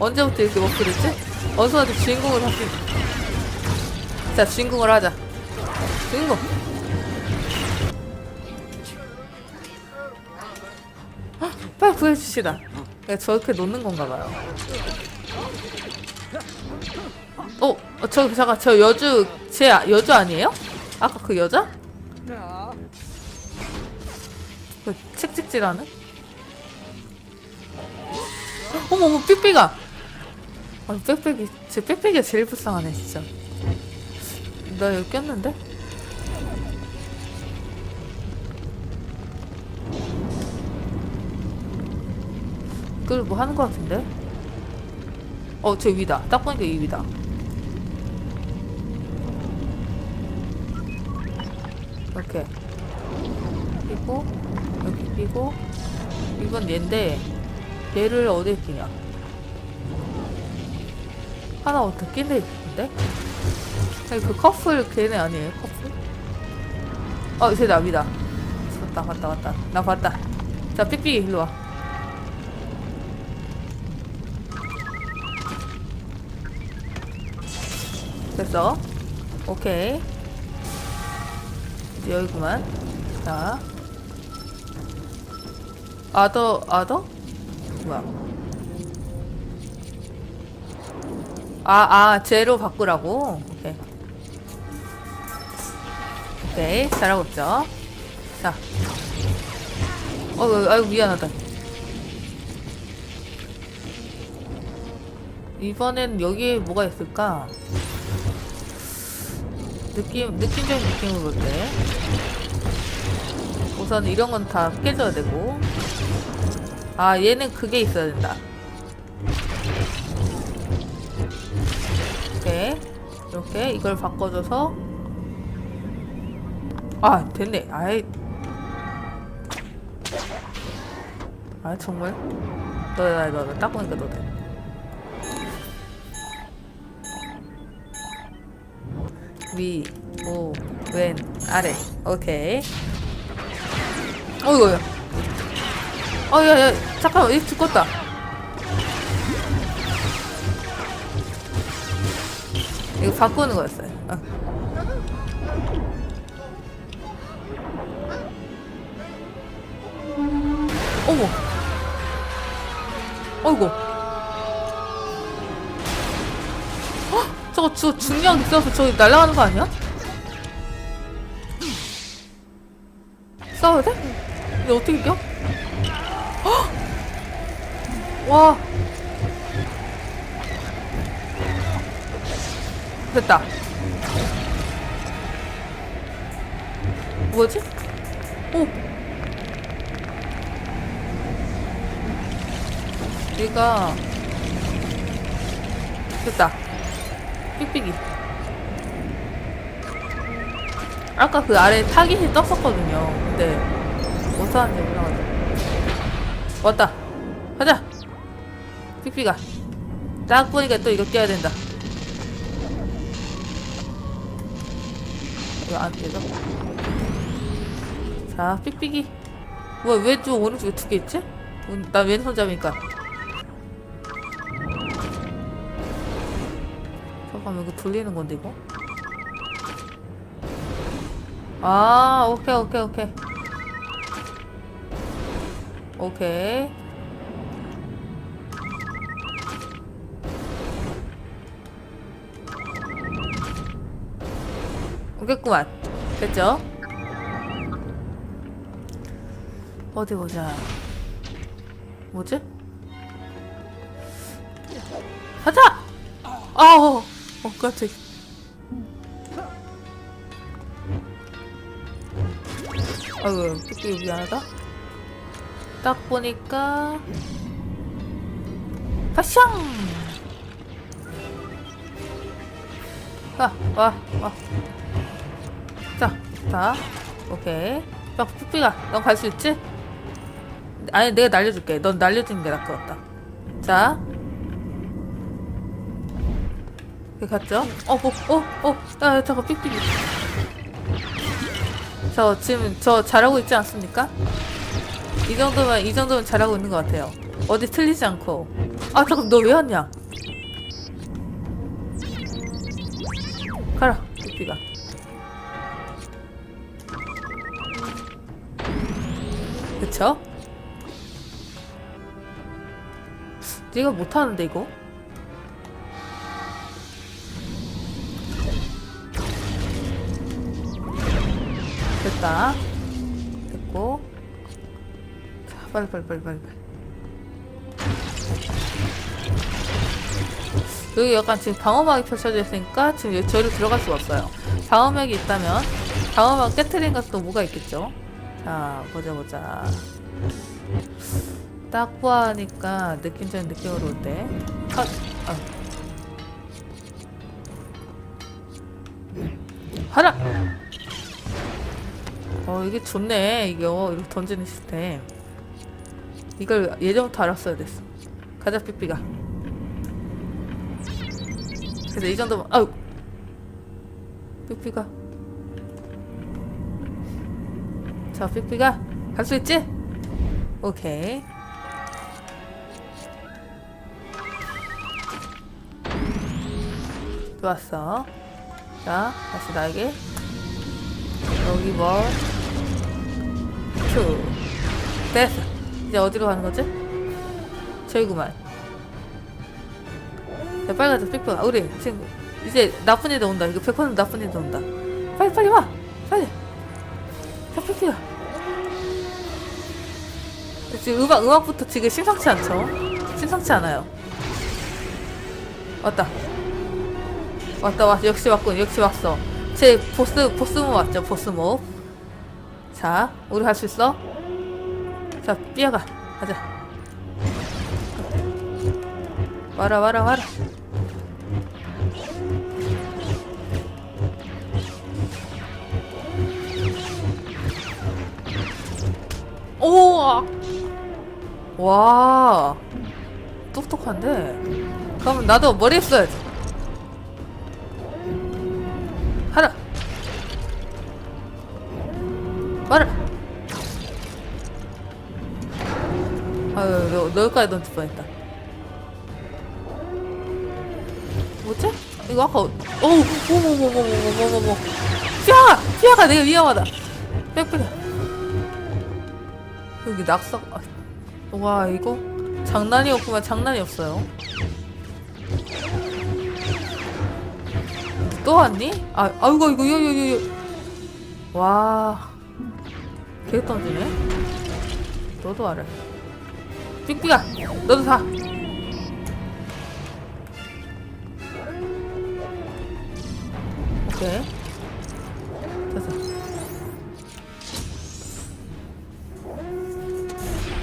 언제부터 이렇게? 어디서 와도 주인공을 바뀌. 자, 주인공을 하자. 주인공. 헉, 빨리 구해주시다. 야, 저렇게 놓는 건가 봐요. 어, 어, 저, 잠깐, 저 여주, 제 아- 여주 아니에요? 아까 그 여자? 그 칙칙질하는? 어머, 어머, 삑삑아! 아, 빽빽이, 제 빽빽이가 제일 불쌍하네, 진짜. 나 여기 꼈는데? 그걸 뭐 하는 거 같은데? 어, 저 위다. 딱 보니까 이 위다. 이렇게. 끼고, 여기 끼고, 이건 얘인데, 얘를 어디에 끼냐? 하나 어떻게 끼네, 있는데? 아니, 그 커플 걔네 아니에요, 커플? 어, 쟤 남이다. 봤다, 봤다, 봤다. 나 봤다. 자, 삑삑이, 일로 와. 됐어. 오케이. 이제 여기구만. 자. 아더, 아더? 뭐야. 아, 아, 제로 바꾸라고? 오케이. 오케이. 잘하고 있죠. 자. 어, 아이고, 미안하다. 이번엔 여기에 뭐가 있을까? 느낌, 느낌적인 느낌으로 볼 때. 우선 이런 건 다 깨져야 되고. 아, 얘는 그게 있어야 된다. 이렇게. 이렇게, 이걸 바꿔줘서. 아, 됐네. 아이. 아, 정말? 너야, 너, 너, 딱 보니까 너 돼. 위, 오, 왼, 아래. 오케이. 어이구, 야. 어, 야, 야, 잠깐만, 이 죽었다. 이거 바꾸는 거였어요. 어. 어머. 어이구. 헉, 저거, 저 중력 있어서 저기 날아가는 거 아니야? 싸워야 돼? 근데 어떻게 이겨? 헉! 와. 됐다. 뭐지? 오. 얘가 됐다. 삑삑이. 아까 그 아래 타깃이 떴었거든요. 근데 못 사는지 몰라가지고. 왔다. 가자. 삑삑아. 딱 보니까 또 이거 껴야 된다. 이거 안 되죠? 자, 삑삑이. 뭐야, 왼쪽, 오른쪽에 두 개 있지? 음, 나 왼손잡이니까. 잠깐만, 이거 돌리는 건데, 이거? 아, 오케이, 오케이, 오케이. 오케이. 오겠구만. 됐죠? 어디 보자. 뭐지? 가자! 아우, 어, 깜짝이. 아이고, 삐삐 미안하다. 딱 보니까. 파샹! 와, 와, 와. 자, 자, 오케이. 야, 삐삐가, 넌 갈 수 있지? 아니, 내가 날려줄게. 넌 날려주는 게 나을 것 같다. 자. 여기 갔죠? 어, 뭐, 어, 어, 야, 야, 잠깐, 삑삑이. 저 지금 저 잘하고 있지 않습니까? 이 정도면, 이 정도면 잘하고 있는 것 같아요. 어디 틀리지 않고. 아 잠깐 너 왜 왔냐? 가라 삐삐가. 그쵸? 네가 못하는데 이거? 됐다. 됐고. 자 빨리 빨리 빨리 빨리 여기 약간 지금 방어막이 펼쳐져 있으니까 지금 저희로 들어갈 수가 없어요. 방어막이 있다면 방어막 깨트린 것도 뭐가 있겠죠 자 보자 보자. 딱 보아하니까 느낌적인 느낌으로 올때. 컷! 아. 하라! 어 이게 좋네. 이거. 이렇게 던지는 시스템. 이걸 예전부터 알았어야 됐어. 가자 삐삐가. 그래서 이 정도면 아유 삐삐가 자 삐삐가 갈수 있지? 오케이 좋았어 자 다시 나에게 여기 뭐 큐. 됐어. 이제 어디로 가는 거지? 저기구만. 야, 빨리 가자, 삐삐. 아, 우리 지금 이제 나쁜 애들 온다. 이거 100% 나쁜 애들 온다. 빨리, 빨리 와! 빨리! 자, 삐삐야. 지금 음악, 음악부터 지금 심상치 않죠? 심상치 않아요. 왔다. 왔다, 왔, 역시 왔군, 역시 왔어. 제 보스, 보스모 왔죠, 보스모. 자, 우리 할수 있어? 자, 삐아가. 가자. 와라, 와라, 와라. 오! 와. 똑똑한데? 그럼 나도 머리에 써야지. 하나. 말을 아유 너, 여기까지 던질 뻔했다. 뭐지? 이거 아까 어우 어머머머머머머머 피아가! 피아가 내가 위험하다. 빽빽 여기 낙석 낙서... 와, 이거 장난이 없구만, 장난이 없어요. 또 왔니? 아, 아이고, 이거, 이거. 와. 계속 던지네. 너도 알아. 삑삑아, 너도 사. 오케이.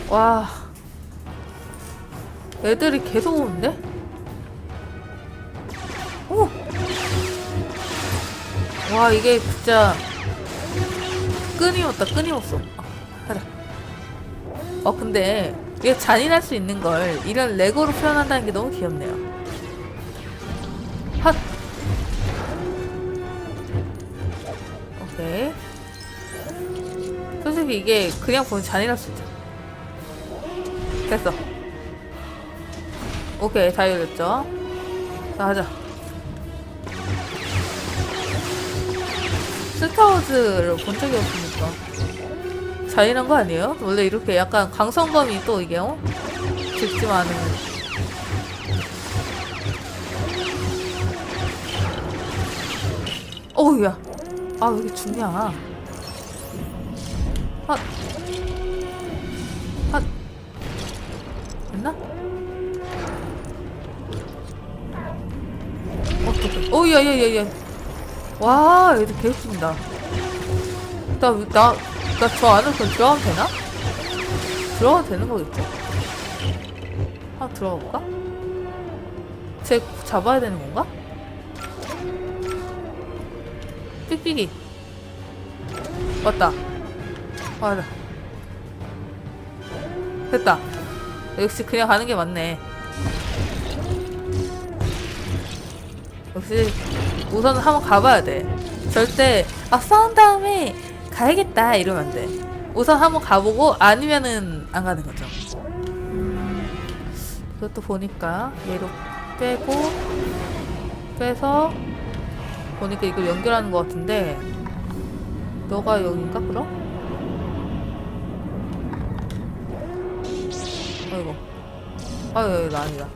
와. 애들이 계속 오는데? 오! 와, 이게 진짜 끊임없다 끊임없어 아, 하자 어 근데 이게 잔인할 수 있는 걸 이런 레고로 표현한다는 게 너무 귀엽네요 핫 오케이 솔직히 이게 그냥 보면 잔인할 수 있죠 됐어. 오케이 다 열렸죠? 자 하자. 스타워즈를 본 적이 없으니까. 잔인한 거 아니에요? 원래 이렇게 약간 강성범이 또 이게 어? 죽지만은 어우야. 아 왜 이렇게 죽냐 어떡해 어우 야야야야 와, 얘들 계속 죽는다. 나, 나, 나 저 안으로 그럼 들어가면 되나? 들어가도 되는 거겠죠? 한번 들어가 볼까? 쟤 잡아야 되는 건가? 삑삑이. 왔다. 맞아. 됐다. 역시 그냥 가는 게 맞네. 역시 우선 한번 가봐야 돼. 절대 아 싸운 다음에 가야겠다 이러면 안 돼. 우선 한번 가보고 아니면은 안 가는 거죠. 그것도 보니까 얘로 빼고 빼서 보니까 이걸 연결하는 것 같은데 너가 여긴가 그럼? 아이고 아유 나 아니다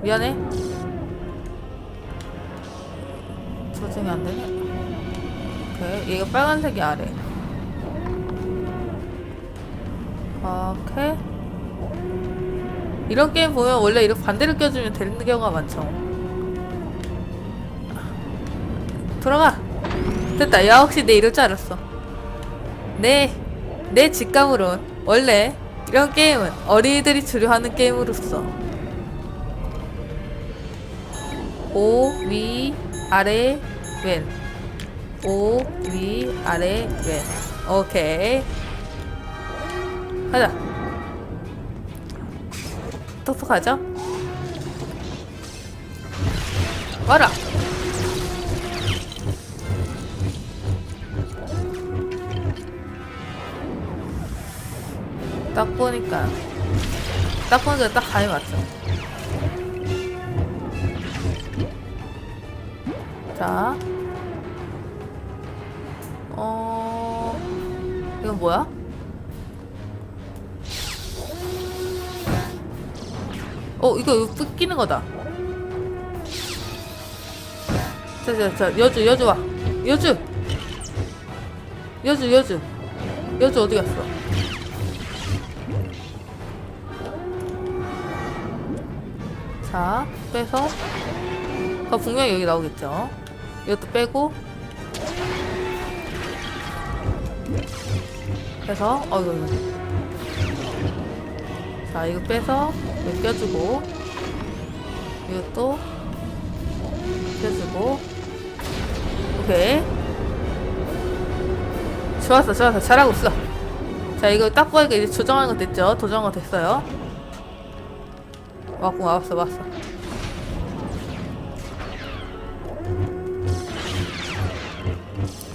미안해 조정이 안 되네 오케이 얘가 빨간색이 아래. 오케이. 이런 게임 보면 원래 이렇게 반대로 껴주면 되는 경우가 많죠. 돌아가. 됐다. 야 혹시 내 이럴 줄 알았어. 내, 내 직감으론 원래 이런 게임은 어린이들이 주로 하는 게임으로서. 오, 위, 아래, 왼. 오, 위, 아래, 왼. 오케이. 가자. 똑똑하죠? 와라! 딱 보니까 딱 보니까 딱 감이 맞죠 자 어... 이건 뭐야? 어 이거 뜯기는 거다 자 자 자 여주 여주 와 여주 여주 여주 여주 어디 갔어? 자, 빼서. 어, 분명히 여기 나오겠죠. 이것도 빼고. 어, 이거, 이거. 자, 이거 빼서, 여기 껴주고. 이것도 껴주고. 오케이. 좋았어, 좋았어. 잘하고 있어. 자, 이거 딱 보니까 이제 조정하는 거 됐죠? 조정한 거 됐어요. 왔고 왔어 왔어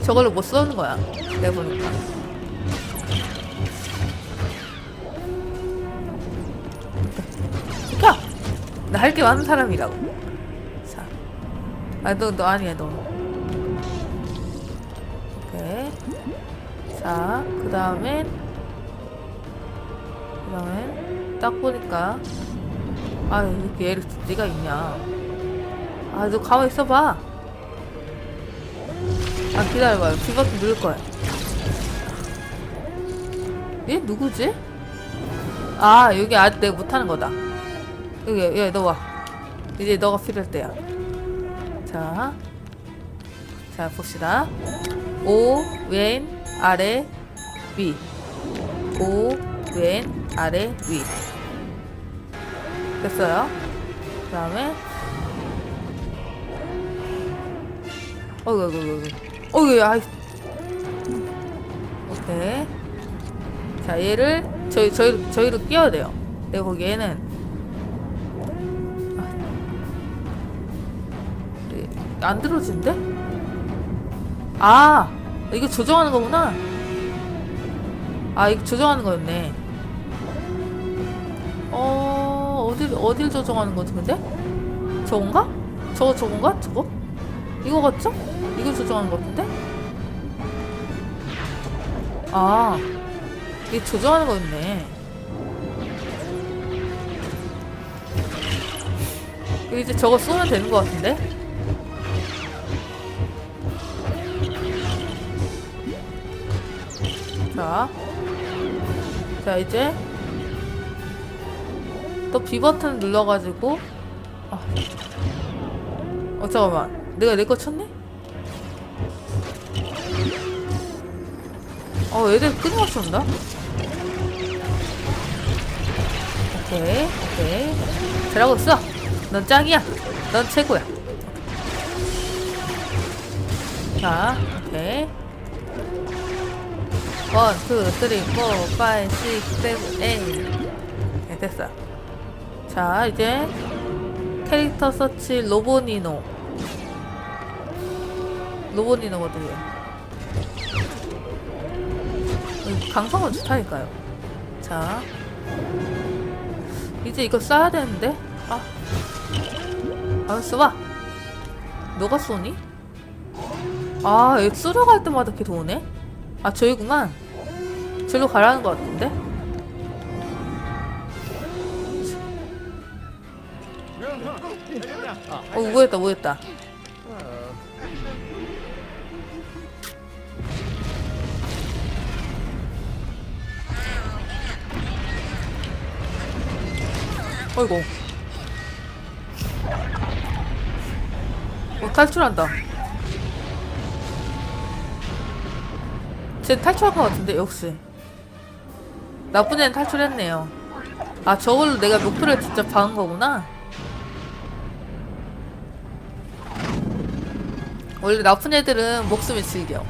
저걸로 못 쏘는 거야. 내가 보니까. 시켜! 나할 게 많은 사람이라고. 자 아 너 너 아니야 너. 오케이. 자 그 다음엔 그 다음엔 딱 보니까 아, 이렇게 얘를 네가 있냐. 아, 너 가만히 있어봐. 아, 기다려봐요. 뒤버튼 누를 거야. 얘 누구지? 아, 여기 아직 내가 못하는 거다. 여기, 얘, 너 와. 이제 너가 필요할 때야. 자. 자, 봅시다. 오, 왼, 아래, 위. 오, 왼, 아래, 위. 됐어요. 그 다음에 어이구 어이구 어이구 아이 오케이 자 얘를 저희 저희 저희로 끼워야 돼요. 내가 보기에는 안 들어진대? 아 이거 조정하는 거구나. 아 이거 조정하는 거였네. 어 어딜 어딜 조정하는 거지 근데? 저건가? 저거 저건가? 저거? 이거 같죠? 이거 조정하는 거 같은데? 아 이게 조정하는 거였네. 이제 저거 쏘면 되는 거 같은데? 자, 자 이제 또 B 버튼 눌러가지고 아. 어 잠깐만 내가 내 거 쳤네? 어 애들 끊임없이 온다? 오케이 오케이. 잘하고 있어 넌 짱이야. 넌 최고야. 자 오케이. 원, 투, 쓰리, 포, 파이, 식, 세븐, 에잇. 네, 됐어. 자 이제 캐릭터 서치 로보니노. 로보니노거든요. 음, 강성은 좋다니까요 자 이제 이거 쏴야 되는데? 아. 알았어, 봐. 너가 쏘니? 아, 여기 쏘러 갈 때마다 이렇게 도네? 아, 저기구만. 저기로 가라는 것 같은데? 어, 우회했다, 우회했다. 어이구. 어, 탈출한다. 쟤 탈출할 것 같은데, 역시. 나쁜 애는 탈출했네요. 아, 저걸로 내가 목표를 직접 박은 거구나. 원래 나쁜 애들은 목숨이 질겨.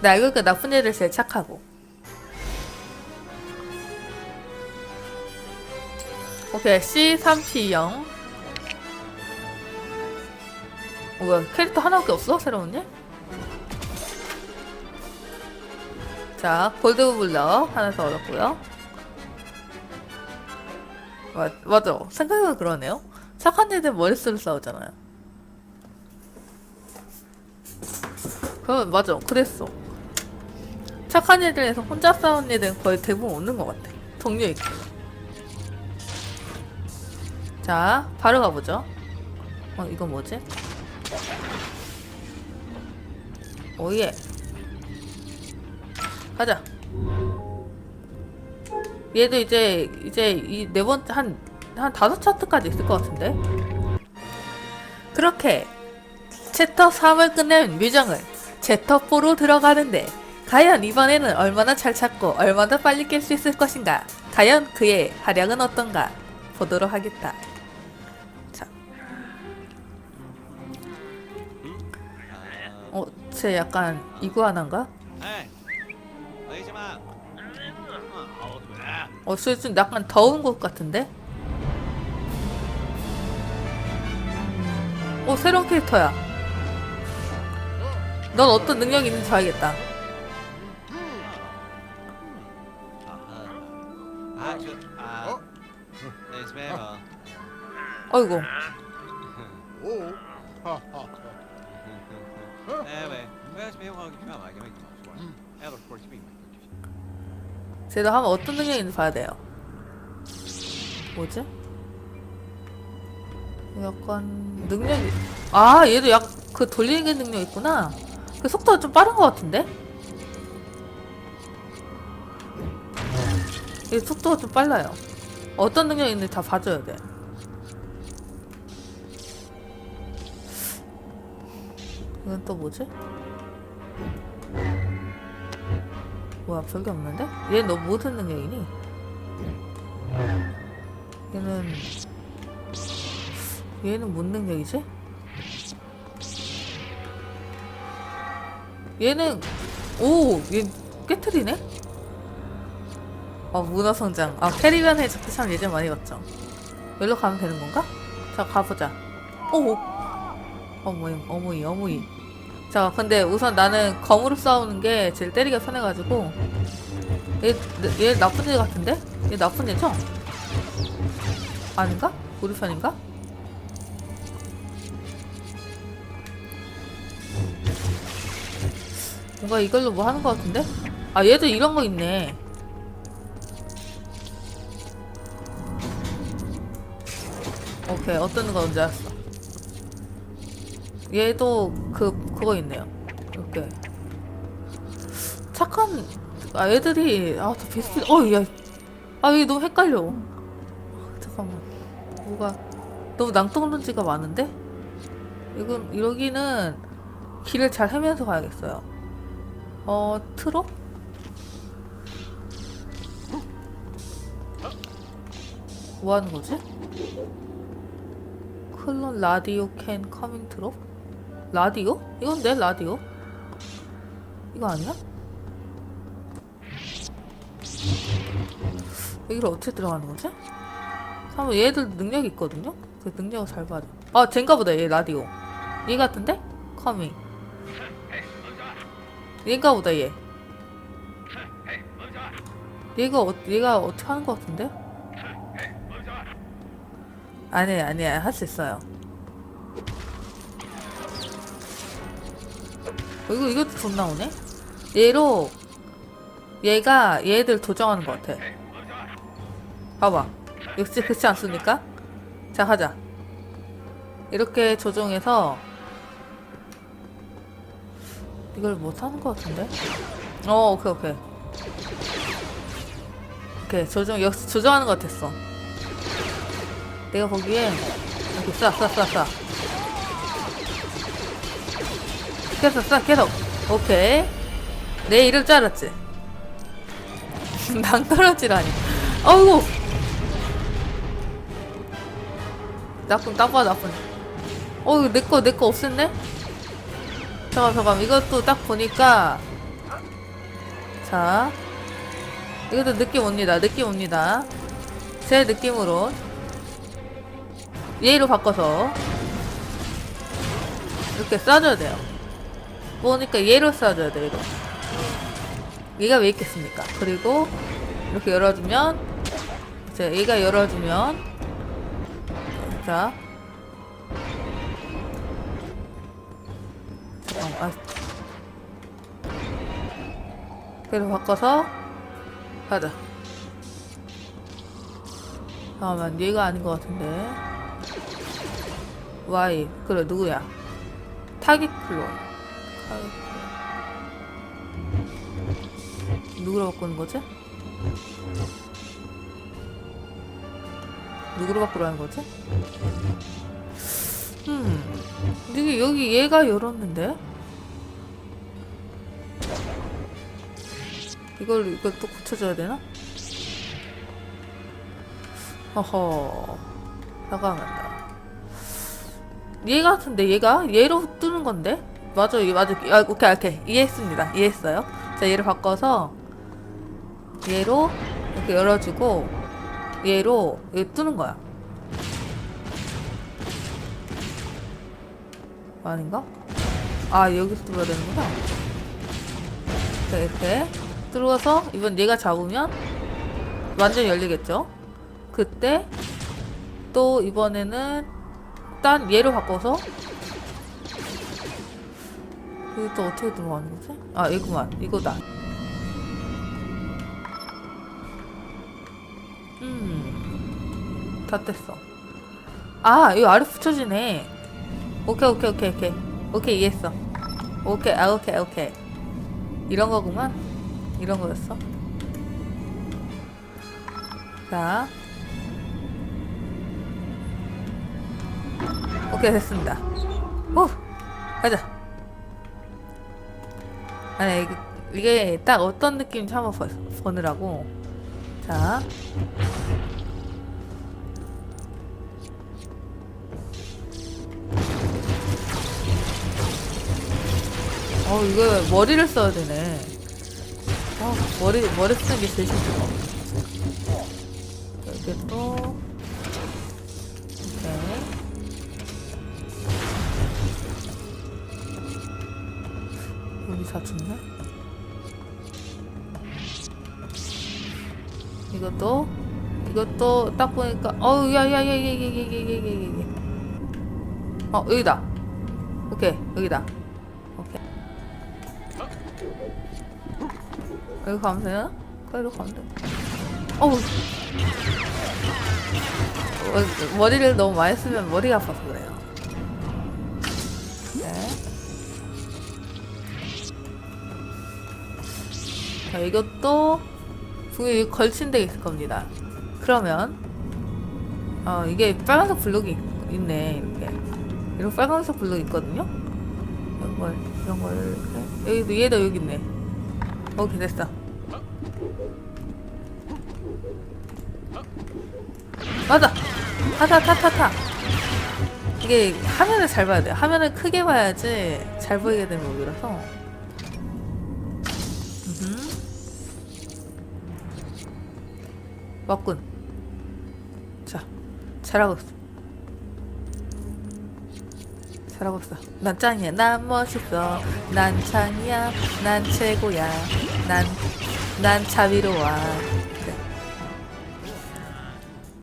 나 알고 보니까 나쁜 애들 제일 착하고. 오케이, C3P0. 어, 뭐야, 캐릭터 하나밖에 없어? 새로운 일? 자, 골드블럭 하나 더 얻었고요. 맞, 맞아. 생각해보면 그러네요. 착한 애들 머릿수로 싸우잖아요. 그럼 맞아. 그랬어. 착한 애들에서 혼자 싸우는 애들은 거의 대부분 오는 것 같아. 동료 있고. 자, 바로 가보죠. 어, 이건 뭐지? 오예. 가자. 얘도 이제 이제 이 네 번째 한 한 다섯 차트까지 있을 것 같은데. 그렇게 챕터 3을 끝낸 뮤정은 챕터 4로 들어가는데 과연 이번에는 얼마나 잘 찾고 얼마나 빨리 깰 수 있을 것인가? 과연 그의 활약은 어떤가? 보도록 하겠다. 쟤 약간 이구아나인가? Mà. 어, 쟤좀 약간 더운 곳 같은데? 어, 새로운 캐릭터야. 넌 어떤 능력이 있는지 봐야겠다. Em à. 어이구. 쟤도 하면 어떤 능력이 있는지 봐야 돼요. 뭐지? 약간 능력이 아 얘도 약 그 돌리는 게 능력 있구나. 그 속도가 좀 빠른 것 같은데? 얘 속도가 좀 빨라요. 어떤 능력이 있는지 다 봐줘야 돼. 이건 또 뭐지? 뭐야 별게 없는데? 얘너 무슨 능력이니? 얘는 얘는 뭔 능력이지? 얘는 오 얘 깨트리네? 아 문어성장 아 캐리비안 해적도 참 예전 많이 봤죠 여기로 가면 되는 건가? 자 가보자 오 어머이 어머이 어머이 자 근데 우선 나는 검으로 싸우는 게 제일 때리기가 편해가지고 얘, 얘 나쁜 애 같은데? 얘 나쁜 애죠? 아닌가? 우리 편인가? 뭔가 이걸로 뭐 하는 것 같은데? 아 얘도 이런 거 있네 오케이 어떤 거 언제 알았어 얘도 그 그거 있네요. 이렇게. 착한 아 애들이 아다 비슷해 어야아 이게 너무 헷갈려. 아, 잠깐만. 뭐가 너무 낭떠러지가 많은데? 이건 여기는 길을 잘 헤매서 가야겠어요. 어 트럭? 뭐 하는 거지? 클론 라디오 캔 커밍 트럭? 라디오? 이건 내 라디오? 이거 아니야? 여기를 어떻게 들어가는 거지? 한번 얘들 능력이 있거든요? 그 능력을 잘 봐야 돼. 아, 쟤인가 보다, 얘 라디오. 얘 같은데? 커밍. 얘인가 보다, 얘. 얘가, 어, 얘가 어떻게 하는 거 같은데? 아니 아니야 할 수 있어요. 어, 이거 이것도 돈 나오네. 얘로 얘가 얘들 조정하는 것 같아. 봐봐. 역시 그렇지 않습니까? 자 가자. 이렇게 조정해서 이걸 못 하는 것 같은데? 어 오케이 오케이. 오케이 조정 역시 조정하는 것 같았어. 내가 보기엔 이렇게 쏴 쏴 쏴 쏴. 계속 쏴 계속. 오케이. 내 이럴 줄 알았지. 낭떠러지라니. 아이고. 나쁜 나빠 나쁜. 어이 내거 내 거 없앴네. 잠깐 잠깐 이것도 딱 보니까 자 이것도 느낌 옵니다. 느낌 옵니다. 제 느낌으로 얘로 바꿔서 이렇게 쏴줘야 돼요. 보니까 얘로 쏴줘야 돼요. 얘로. 얘가 왜 있겠습니까? 그리고 이렇게 열어주면 자 얘가 열어주면 자 잠깐 아 그래서 바꿔서 가자. 잠깐만 얘가 아닌 것 같은데. Y 그래 누구야? 타깃 클론. 클론. 누구로 바꾸는 거지? 누구로 바꾸라는 거지? 음, 이게 여기 얘가 열었는데? 이걸 이걸 또 고쳐줘야 되나? 어허, 잠깐만요. 얘 같은데 얘가 얘로 뜨는 건데? 맞아, 맞아. 아, 오케이, 오케이. 이해했습니다. 이해했어요. 자, 얘를 바꿔서 얘로 이렇게 열어주고 얘로 여기 뜨는 거야. 아닌가? 아, 여기서 뚫어야 되는구나. 자, 이렇게 들어와서 이번 얘가 잡으면 완전 열리겠죠? 그때 또 이번에는 딴 얘로 바꿔서 이거 또 어떻게 들어가는 거지? 아, 이구만. 이거다. 음. 다 뗐어. 아, 이거 아래 붙여지네. 오케이, 오케이, 오케이, 오케이. 오케이, 이해했어. 오케이, 아, 오케이, 오케이. 이런 거구만. 이런 거였어. 자. 오케이, 됐습니다. 오! 가자. 아니, 이게, 딱 어떤 느낌인지 한번 보, 보느라고. 자. 어, 이거 머리를 써야 되네. 어, 머리, 머리 게 제일 힘들어. 이렇게 또. 죽네? 이것도, 이것도 딱 보니까, 어우, 야, 야, 야, 야, 야, 야, 야, 야, 야, 야, 야. 어, 여기다. 오케이, 여기다. 오케이. 여기 가면 되나? 여기로 가면 돼. 어우. 어, 머리를 너무 많이 쓰면 머리가 아파서 그래요. 자, 이것도 분명히 걸친 데 있을 겁니다. 그러면, 어, 이게 빨간색 블록이 있- 있네, 이렇게. 이런 빨간색 블록 있거든요? 이런 걸, 이런 걸, 이렇게. 여기도, 얘도 여기 있네. 오케이, 됐어. 맞아! 타타, 타, 타, 타! 이게 화면을 잘 봐야 돼요. 화면을 크게 봐야지 잘 보이게 되는 목이라서. 왔군. 자, 잘하고 있어. 잘하고 있어. 난 짱이야. 난 멋있어. 난 창이야. 난 최고야. 난, 난 자비로워.